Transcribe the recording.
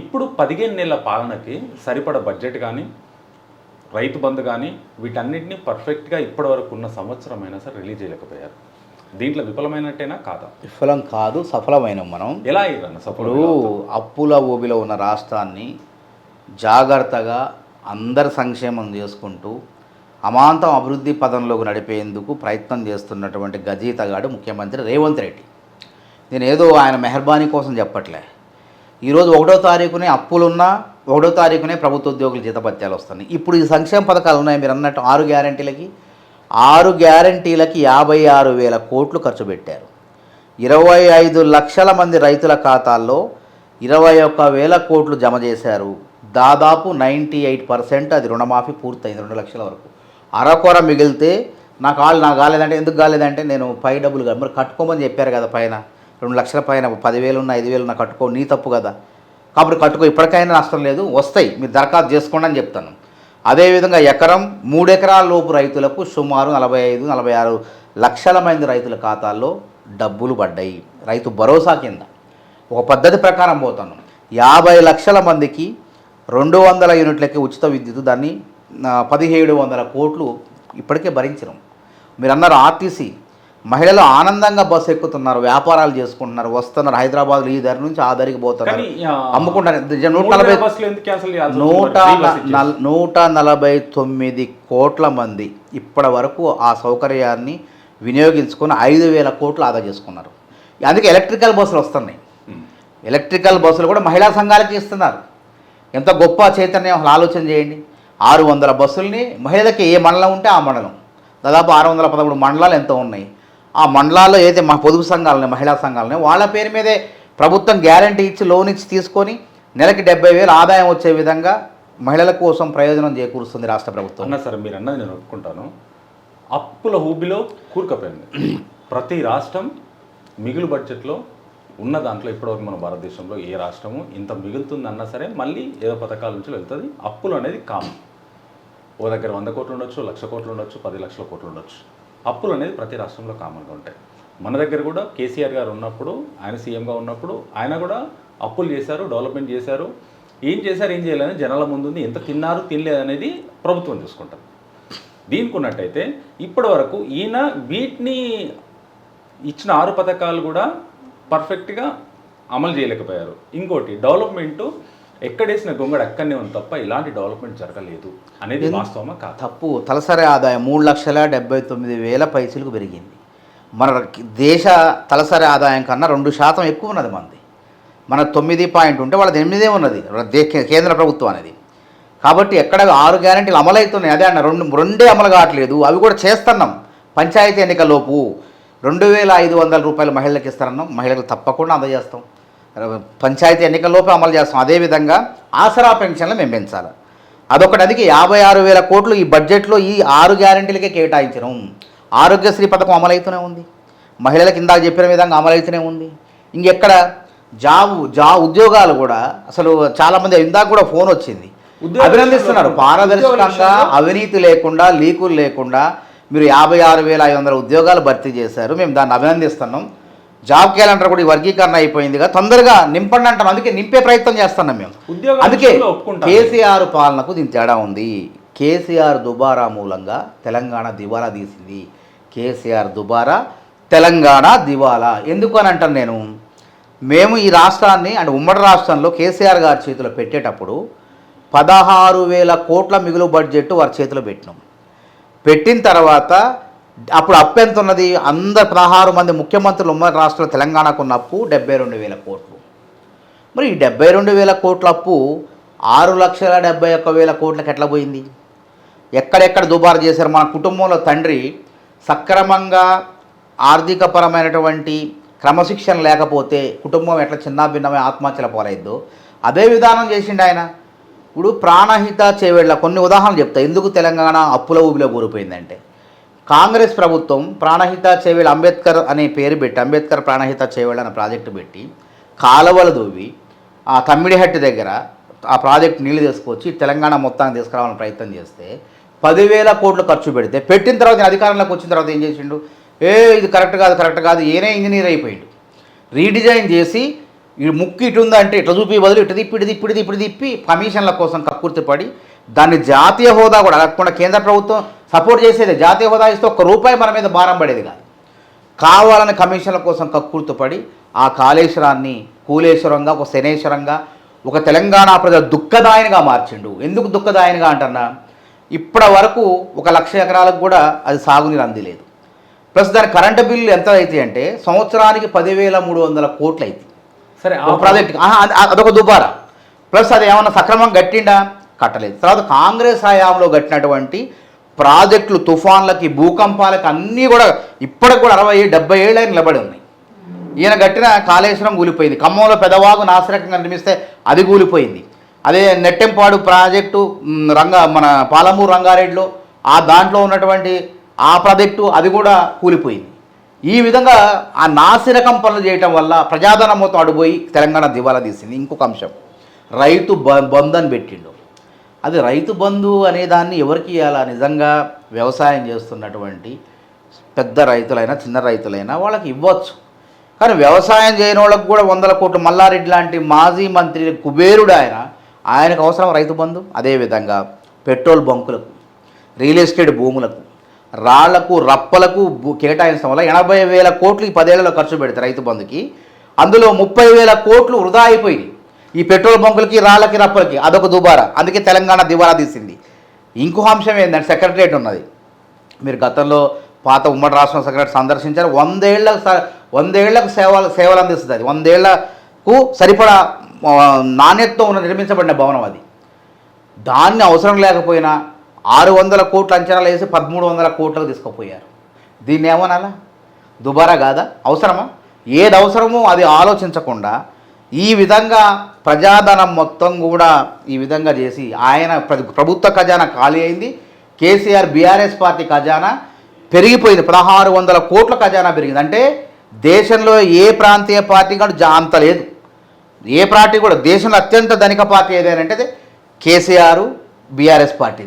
ఇప్పుడు పదిహేను నెలల పాలనకి సరిపడ బడ్జెట్ కానీ రైతు బంధు కానీ వీటన్నిటిని పర్ఫెక్ట్గా ఇప్పటి వరకు ఉన్న సంవత్సరం అయినా సరే రిలీజ్ చేయలేకపోయారు. దీంట్లో విఫలమైనట్టేనా కాదా? విఫలం కాదు సఫలమైన మనం. ఎలా అయ్యారన్న అప్పుల ఊబిలో ఉన్న రాష్ట్రాన్ని జాగ్రత్తగా అందరి సంక్షేమం చేసుకుంటూ అమాంతం అభివృద్ధి పదంలోకి నడిపేందుకు ప్రయత్నం చేస్తున్నటువంటి గజీతగాడు ముఖ్యమంత్రి రేవంత్ రెడ్డి. నేను ఏదో ఆయన మెహర్బానీ కోసం చెప్పట్లే. ఈరోజు ఒకటో తారీఖునే అప్పులున్నా ఒకటో తారీఖునే ప్రభుత్వ ఉద్యోగుల జీతభత్యాలు వస్తున్నాయి. ఇప్పుడు ఈ సంక్షేమ పథకాలు ఉన్నాయి మీరు అన్నట్టు ఆరు గ్యారంటీలకి. ఆరు గ్యారంటీలకి యాభై ఆరు వేల కోట్లు ఖర్చు పెట్టారు. ఇరవై ఐదు లక్షల మంది రైతుల ఖాతాల్లో ఇరవై ఒక్క వేల కోట్లు జమ చేశారు. దాదాపు నైంటీ ఎయిట్ పర్సెంట్ అది రుణమాఫీ పూర్తయింది రెండు లక్షల వరకు. అరకొర మిగిలితే నాకు కాళ్ళు నాకు కాలేదంటే ఎందుకు కాలేదంటే నేను పై డబ్బులు మీరు మరి కట్టుకోమని చెప్పారు కదా పైన. రెండు లక్షల పైన పదివేలు ఉన్న ఐదు వేలు ఉన్న కట్టుకో నీ తప్పు కదా. కాబట్టి కట్టుకో ఇప్పటికైనా నష్టం లేదు వస్తాయి. మీరు దరఖాస్తు చేసుకోండి అని చెప్తాను. అదేవిధంగా ఎకరం మూడు ఎకరాల లోపు రైతులకు సుమారు నలభై ఐదు నలభై ఆరు లక్షల మంది రైతుల ఖాతాల్లో డబ్బులు పడ్డాయి. రైతు భరోసా కింద. ఒక పద్ధతి ప్రకారం పోతాను. యాభై లక్షల మందికి రెండు వందల యూనిట్లకి ఉచిత విద్యుత్ దాన్ని పదిహేడు వందల కోట్లు ఇప్పటికే భరించినాం. మీరు అన్నారు ఆర్టీసీ మహిళలు ఆనందంగా బస్సు ఎక్కుతున్నారు వ్యాపారాలు చేసుకుంటున్నారు వస్తున్నారు హైదరాబాద్ ఈ ధర నుంచి ఆ ధరికి పోతున్నారు. అమ్ముకుంటారు. నూట నలభై నూట నూట నలభై తొమ్మిది కోట్ల మంది ఇప్పటి వరకు ఆ సౌకర్యాన్ని వినియోగించుకొని ఐదు వేల కోట్లు ఆదా చేసుకున్నారు. అందుకే ఎలక్ట్రికల్ బస్సులు వస్తున్నాయి. ఎలక్ట్రికల్ బస్సులు కూడా మహిళా సంఘాలకి ఇస్తున్నారు. ఎంత గొప్ప చైతన్యం అసలు ఆలోచన చేయండి. ఆరు వందల బస్సుల్ని మహిళలకి ఏ మండలం ఉంటే ఆ మండలం. దాదాపు ఆరు వందల పదమూడు మండలాలు ఎంతో ఉన్నాయి. ఆ మండలాల్లో ఏదైతే మా పొదుపు సంఘాలనే మహిళా సంఘాలనే వాళ్ళ పేరు మీదే ప్రభుత్వం గ్యారంటీ ఇచ్చి లోన్ ఇచ్చి తీసుకొని నెలకి డెబ్బై వేలు ఆదాయం వచ్చే విధంగా మహిళల కోసం ప్రయోజనం చేకూరుస్తుంది రాష్ట్ర ప్రభుత్వం. అన్న సరే మీరు అన్నది నేను ఒప్పుకుంటాను. అప్పుల ఊబిలో కూరుకుపోయింది. ప్రతి రాష్ట్రం మిగులు బడ్జెట్లో ఉన్న దాంట్లో ఇప్పటివరకు మన భారతదేశంలో ఏ రాష్ట్రము ఇంత మిగులుతుంది అన్నా సరే మళ్ళీ ఏదో పథకాల నుంచి వెళ్తుంది. అప్పులు అనేది కామన్. ఓ దగ్గర వంద కోట్లు ఉండొచ్చు లక్ష కోట్లు ఉండొచ్చు పది లక్షల కోట్లు ఉండొచ్చు. అప్పులు అనేది ప్రతి రాష్ట్రంలో కామన్గా ఉంటాయి. మన దగ్గర కూడా కేసీఆర్ గారు ఉన్నప్పుడు ఆయన సీఎంగా ఉన్నప్పుడు ఆయన కూడా అప్పులు చేశారు డెవలప్మెంట్ చేశారు. ఏం చేశారు ఏం చేయాలని జనాల ముందు ఉంది. ఎంత తిన్నారు తినలేదు అనేది ప్రభుత్వం చూసుకుంటుంది. దీనికి ఉన్నట్టయితే ఇప్పటి వరకు ఈయన వీటిని ఇచ్చిన ఆరు పథకాలు కూడా పర్ఫెక్ట్గా అమలు చేయలేకపోయారు. ఇంకోటి డెవలప్మెంటు ఎక్కడేసిన గొంగడు అక్కడనే ఉంది తప్ప ఇలాంటి డెవలప్మెంట్ జరగలేదు అనేది వాస్తవమా కాదు? తప్పు. తలసరి ఆదాయం మూడు లక్షల డెబ్బై తొమ్మిది వేల పైసలకు పెరిగింది. మన దేశ తలసరి ఆదాయం కన్నా రెండు శాతం ఎక్కువ ఉన్నది మనది మన తొమ్మిది పాయింట్ ఉంటే వాళ్ళది ఎనిమిదే ఉన్నది. కేంద్ర ప్రభుత్వం అనేది. కాబట్టి ఎక్కడ ఆరు గ్యారెంటీలు అమలవుతున్నాయి. అదే అన్న రెండు రెండే అమలు కావట్లేదు అవి కూడా చేస్తున్నాం. పంచాయతీ ఎన్నికల్లోపు రెండు వేల ఐదు వందల రూపాయలు మహిళలకు ఇస్తారన్నాం. మహిళలకు తప్పకుండా అందజేస్తాం. పంచాయతీ ఎన్నికల్లోపే అమలు చేస్తాం. అదేవిధంగా ఆసరా పెన్షన్లు మేము పెంచాలి. అదొకటి అందుకే యాభై ఆరు వేల కోట్లు ఈ బడ్జెట్లో ఈ ఆరు గ్యారెంటీలకే కేటాయించడం. ఆరోగ్యశ్రీ పథకం అమలవుతూనే ఉంది. మహిళలకు ఇందాక చెప్పిన విధంగా అమలవుతూనే ఉంది. ఇంకెక్కడ జాబు జా ఉద్యోగాలు కూడా అసలు చాలామంది ఇందాక కూడా ఫోన్ వచ్చింది. అభినందిస్తున్నారు. పారదర్శకంగా అవినీతి లేకుండా లీకులు లేకుండా మీరు యాభై ఆరు వేల ఐదు వందల ఉద్యోగాలు భర్తీ చేశారు. మేము దాన్ని అభినందిస్తున్నాం. జాబ్ క్యాలెండర్ కూడా ఈ వర్గీకరణ అయిపోయిందిగా. తొందరగా నింపండి అంటాం అందుకే నింపే ప్రయత్నం చేస్తున్నాం మేము. అందుకే. కేసీఆర్ పాలనకు దీని తేడా ఉంది. కేసీఆర్ దుబారా మూలంగా తెలంగాణ దివాలా తీసింది. కేసీఆర్ దుబారా తెలంగాణ దివాలా. ఎందుకు అని అంటాను నేను? మేము ఈ రాష్ట్రాన్ని అంటే ఉమ్మడి రాష్ట్రంలో కేసీఆర్ గారి చేతిలో పెట్టేటప్పుడు పదహారు వేల కోట్ల మిగులు బడ్జెట్ వారి చేతిలో పెట్టినాం. పెట్టిన తర్వాత అప్పుడు అప్పు ఎంత ఉన్నది అందరు పదహారు మంది ముఖ్యమంత్రులు ఉమ్మడి రాష్ట్రంలో తెలంగాణకు ఉన్న అప్పు డెబ్బై రెండు వేల కోట్లు. మరి ఈ డెబ్బై రెండు వేల కోట్ల అప్పు ఆరు లక్షల డెబ్బై ఒక్క వేల కోట్లకి ఎట్లా పోయింది? ఎక్కడెక్కడ దుబారు చేశారు? మన కుటుంబంలో తండ్రి సక్రమంగా ఆర్థికపరమైనటువంటి క్రమశిక్షణ లేకపోతే కుటుంబం ఎట్లా చిన్నాభిన్నమై ఆత్మహత్యల పాలైద్దో? అదే విధానం చేసిండు ఆయన. ఇప్పుడు ప్రాణహిత చేవేళ్ళ కొన్ని ఉదాహరణలు చెప్తా. ఎందుకు తెలంగాణ అప్పుల ఊబిలో కూరిపోయిందంటే కాంగ్రెస్ ప్రభుత్వం ప్రాణహిత చేవేళ అంబేద్కర్ అనే పేరు పెట్టి అంబేద్కర్ ప్రాణహిత చేవేళ అనే ప్రాజెక్టు పెట్టి కాలువలు దూవి ఆ తమ్మిడిహట్టి దగ్గర ఆ ప్రాజెక్ట్ నీళ్ళు తీసుకొచ్చి తెలంగాణ మొత్తాన్ని తీసుకురావాలని ప్రయత్నం చేస్తే పదివేల కోట్లు ఖర్చు పెడితే పెట్టిన తర్వాత అధికారంలోకి వచ్చిన తర్వాత ఏం చేసిండు? ఏ ఇది కరెక్ట్ కాదు కరెక్ట్ కాదు ఏనే ఇంజనీర్ అయిపోయిండు. రీడిజైన్ చేసి ఈ ముక్కు ఇటు ఉందంటే ఇట్లా చూపి బదులు ఇటు తిప్పి ఇటు తిప్పి తిప్పి తిప్పి కమిషన్ల కోసం కక్కుర్తి పడి దాన్ని జాతీయ హోదా కూడా అడగకుండా కేంద్ర ప్రభుత్వం సపోర్ట్ చేసేది జాతీయ హోదా ఇస్తే ఒక్క రూపాయి మన మీద భారం పడేది కాదు. కావాలని కమిషన్ల కోసం కక్కుర్తిపడి ఆ కాళేశ్వరాన్ని కూలేశ్వరంగా ఒక శనేశ్వరంగా ఒక తెలంగాణ ప్రజల దుఃఖదాయనిగా మార్చిండు. ఎందుకు దుఃఖదాయనిగా అంటున్నా? ఇప్పటి వరకు ఒక లక్ష ఎకరాలకు కూడా అది సాగునీరు అందలేదు. ప్లస్ దాని కరెంటు బిల్లు ఎంత అవుతాయి అంటే సంవత్సరానికి పదివేల మూడు వందల కోట్లు అవుతాయి సరే ఒక ప్రాజెక్ట్ అదొక దుబారా. ప్లస్ అది ఏమన్నా సక్రమంగా కట్టిండా కట్టలేదు. తర్వాత కాంగ్రెస్ హయాంలో కట్టినటువంటి ప్రాజెక్టులు తుఫాన్లకి భూకంపాలకి అన్నీ కూడా ఇప్పటికి కూడా అరవై డెబ్బై ఏళ్ళు అయిన నిలబడి ఉన్నాయి. ఈయన కట్టిన కాళేశ్వరం కూలిపోయింది. ఖమ్మంలో పెదవాగు నాసిరకంగా నిర్మిస్తే అది కూలిపోయింది. అదే నెట్టెంపాడు ప్రాజెక్టు రంగ మన పాలమూరు రంగారెడ్డిలో ఆ దాంట్లో ఉన్నటువంటి ఆ ప్రాజెక్టు అది కూడా కూలిపోయింది. ఈ విధంగా ఆ నాసిరకం పనులు చేయటం వల్ల ప్రజాధనం మొత్తం అడిపోయి తెలంగాణ దివాలా తీసింది. ఇంకొక అంశం. రైతు బంధు అని పెట్టిండు. అది రైతు బంధు అనే దాన్ని ఎవరికి ఇవ్వాలా నిజంగా వ్యవసాయం చేస్తున్నటువంటి పెద్ద రైతులైనా చిన్న రైతులైనా వాళ్ళకి ఇవ్వచ్చు. కానీ వ్యవసాయం చేయని వాళ్ళకి కూడా వందల కోట్లు మల్లారెడ్డి లాంటి మాజీ మంత్రి కుబేరుడు ఆయన ఆయనకు అవసరం రైతు బంధు. అదేవిధంగా పెట్రోల్ బంకులకు రియల్ ఎస్టేట్ భూములకు రాళ్ళకు రప్పలకు కేటాయించడం వల్ల ఎనభై వేల కోట్లు ఈ పదేళ్ళలో ఖర్చు పెడితే రైతు బంధుకి. అందులో ముప్పై వేల కోట్లు వృధా అయిపోయింది ఈ పెట్రోల్ బంకులకి రాళ్ళకి రప్పలకి అదొక దుబారా. అందుకే తెలంగాణ దివాలా తీసింది. ఇంకో అంశం ఏంటంటే సెక్రటరియట్ ఉన్నది. మీరు గతంలో పాత ఉమ్మడి రాష్ట్రం సెక్రటరీ సందర్శించారు. వందేళ్ళకు స- వందేళ్ళకు సేవలు సేవలు అందిస్తుంది. అది వందేళ్ళకు సరిపడా నాణ్యతతో ఉన్న నిర్మించబడిన భవనం అది. దాన్ని అవసరం లేకపోయినా ఆరు వందల కోట్ల అంచనాలు వేసి పదమూడు వందల కోట్లు తీసుకుపోయారు. దీన్ని ఏమనాలా? దుబారా కాదా? అవసరమా? ఏది అవసరమో అది ఆలోచించకుండా ఈ విధంగా ప్రజాధనం మొత్తం కూడా ఈ విధంగా చేసి ఆయన ప్ర- ప్రభుత్వ ఖజానా ఖాళీ అయింది. కేసీఆర్ బీఆర్ఎస్ పార్టీ ఖజానా పెరిగిపోయింది. పదహారు వందల కోట్ల ఖజానా పెరిగింది. అంటే దేశంలో ఏ ప్రాంతీయ పార్టీ కూడా జాంత లేదు. ఏ పార్టీ కూడా దేశంలో అత్యంత ధనిక పార్టీ ఏదైనా అంటే కేసీఆర్ బీఆర్ఎస్ పార్టీదే.